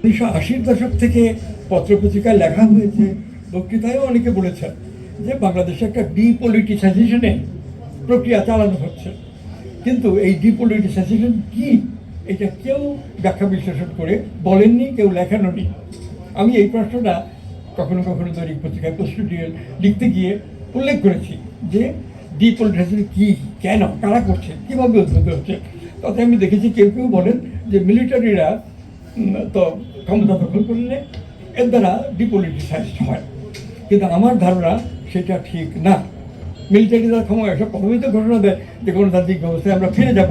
উনিশশো আশির দশক থেকে পত্রপত্রিকায় লেখা হয়েছে, বক্তৃতায়ও অনেকে বলেছেন যে বাংলাদেশে একটা ডিপলিটিসাইজেশনে প্রক্রিয়া চালানো হচ্ছে। কিন্তু এই ডিপলিটিসাইজেশন কি? এটা কেউ ব্যাখ্যা বিশ্লেষণ করে বলেননি, কেউ লেখানোনি আমি এই প্রশ্নটা কখনো কখনো দৈনিক পত্রিকায় প্রশ্ন লিখতে গিয়ে উল্লেখ করেছি যে ডিপলিটাইজেশন কি, কেন, কারা করছে, কীভাবে উদ্ভূত হচ্ছে। তাতে আমি দেখেছি কেউ কেউ বলেন যে মিলিটারিরা তো ক্ষমতা দখল করলে এর দ্বারা ডিপলিটিসাইজড হয়। কিন্তু আমার ধারণা সেটা ঠিক না। মিলিটারি দ্বারা ক্ষমতা এসব প্রথমেই তো ঘটনা দেয় যে গণতান্ত্রিক ব্যবস্থায় আমরা ফিরে যাব।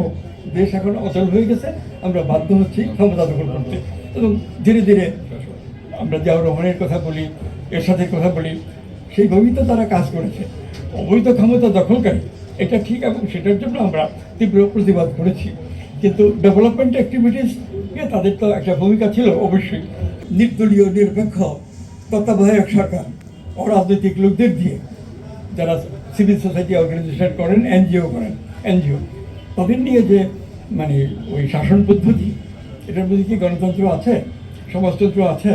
দেশ এখন অচল হয়ে গেছে, আমরা বাধ্য হচ্ছি ক্ষমতা দখল করতে। এবং ধীরে ধীরে আমরা জিয়াউর রহমানের কথা বলি এর সাথে কথা বলি, সেইভাবেই তো তারা কাজ করেছে। অবৈধ ক্ষমতা দখলকারী, এটা ঠিক এবং সেটার জন্য আমরা তীব্র প্রতিবাদ করেছি। কিন্তু ডেভেলপমেন্ট অ্যাক্টিভিটিস তাদের তো একটা ভূমিকা ছিল অবশ্যই। নির্দলীয়, নিরপেক্ষ, তত্ত্বাবধায়ক সরকার অরাজনৈতিক লোকদের দিয়ে যারা সিভিল সোসাইটি অর্গানাইজেশন করেন, এনজিও করেন, এনজিও। তাদের নিয়ে যে মানে ওই শাসন পদ্ধতি, এটার মধ্যে কি গণতন্ত্র আছে, সমাজতন্ত্র আছে,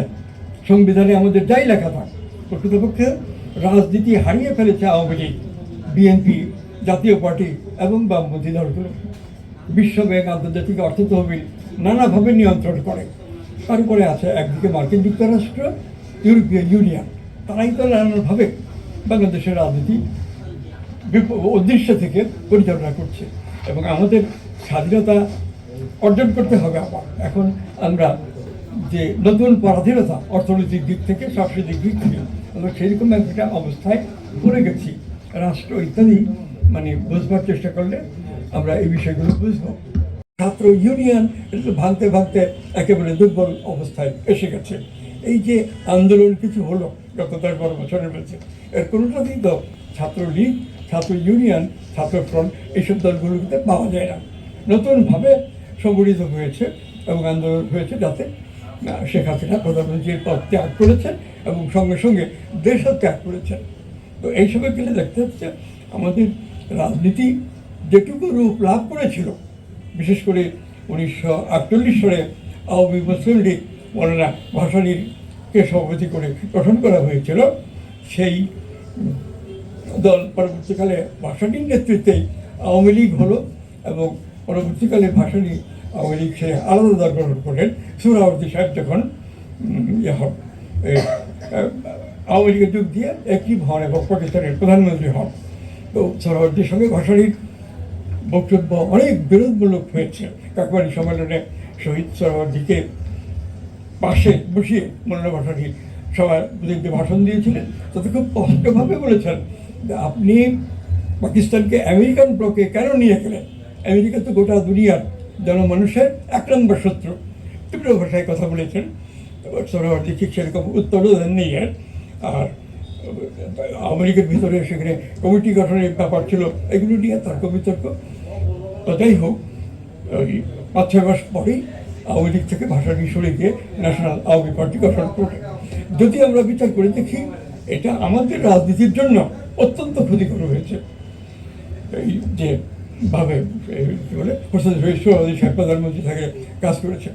সংবিধানে আমাদের যাই লেখা থাক, প্রকৃতপক্ষে রাজনীতি হারিয়ে ফেলেছে আওয়ামী লীগ বিএনপি জাতীয় পার্টি এবং বামপন্থী দলগুলো। বিশ্বব্যাংক আন্তর্জাতিক অর্থ তহবিল নানাভাবে নিয়ন্ত্রণ করে। তারপরে আছে একদিকে মার্কিন যুক্তরাষ্ট্র, ইউরোপীয় ইউনিয়ন। তারাই তো নানানভাবে বাংলাদেশের রাজনীতি উদ্দেশ্য থেকে পরিচালনা করছে। এবং আমাদের স্বাধীনতা অর্জন করতে হবে আবার। এখন আমরা যে নতুন পরাধীনতা অর্থনৈতিক দিক থেকে, সাংস্কৃতিক দিক থেকে, আমরা সেরকম একটা অবস্থায় পড়ে গেছি। রাষ্ট্র ইত্যাদি মানে বুঝবার চেষ্টা করলে আমরা এই বিষয়গুলো বুঝব। ছাত্র ইউনিয়ন এটা ভাঙতে ভাঙতে একেবারে দুর্বল অবস্থায় এসে গেছে। এই যে আন্দোলন কিছু হলো, গত দশ বারো বছরের মধ্যে এর কোনোটাতেই তো ছাত্রলীগ ছাত্র ইউনিয়ন ছাত্র ফ্রন্ট এইসব দলগুলোতে পাওয়া যায় না। নতুনভাবে সংগঠিত হয়েছে এবং আন্দোলন হয়েছে যাতে শেখ হাসিনা প্রধানমন্ত্রীর পদ ত্যাগ করেছেন এবং সঙ্গে সঙ্গে দেশও ত্যাগ করেছেন। তো এইসবের গেলে দেখতে হচ্ছে আমাদের রাজনীতি যেটুকু রূপ লাভ করেছিল বিশেষ করে উনিশশো আটচল্লিশ সালে আওয়ামী মুসলিম লীগ মৌলানা ভাসানীরকে সভাপতি করে গঠন করা হয়েছিল। সেই দল পরবর্তীকালে ভাসানীর নেতৃত্বেই আওয়ামী লীগ হলো এবং পরবর্তীকালে ভাসানী আওয়ামী লীগ সে আলাদা দল গঠন করলেন। সুরাবর্তী সাহেব যখন ইয়ে আওয়ামী লীগের যুগ দিয়ে একই হন এবং পাকিস্তানের প্রধানমন্ত্রী হন। তো সোহরাওয়ার্দীর সঙ্গে ভাসানীর বক্তব্য অনেক বিরোধমূলক হয়েছে। কাকবাড়ি সম্মেলনে শহীদ সরোয়ার্দিকে পাশে বসিয়ে মনোনা ভাসানী সবাই যে ভাষণ দিয়েছিলেন। তাতে খুব স্পষ্টভাবে বলেছেন যে আপনি পাকিস্তানকে আমেরিকান ব্লকে কেন নিয়ে গেলেন? আমেরিকা তো গোটা দুনিয়ার জনমানুষের এক নম্বর শত্রু। তীব্র ভাষায় কথা বলেছেন। এবার ঠিক সেরকম উত্তরও দেননি আর লীগের ভিতরে সেখানে কমিটি গঠনের ব্যাপার ছিল, এগুলো নিয়ে তর্ক বিতর্ক। তো যাই হোক ওই পাঁচ ছয় মাস পরেই আওয়ামী লীগ থেকে ভাষা নিয়ে সরে গিয়ে ন্যাশনাল আওয়ামী পার্টি গঠন করে যদি আমরা বিচার করে দেখি, এটা আমাদের রাজনীতির জন্য অত্যন্ত ক্ষতিকর হয়েছে। এই যে ভাবে কি বলে হোসেন সাহেব, প্রধানমন্ত্রী থেকে, কাজ করেছে।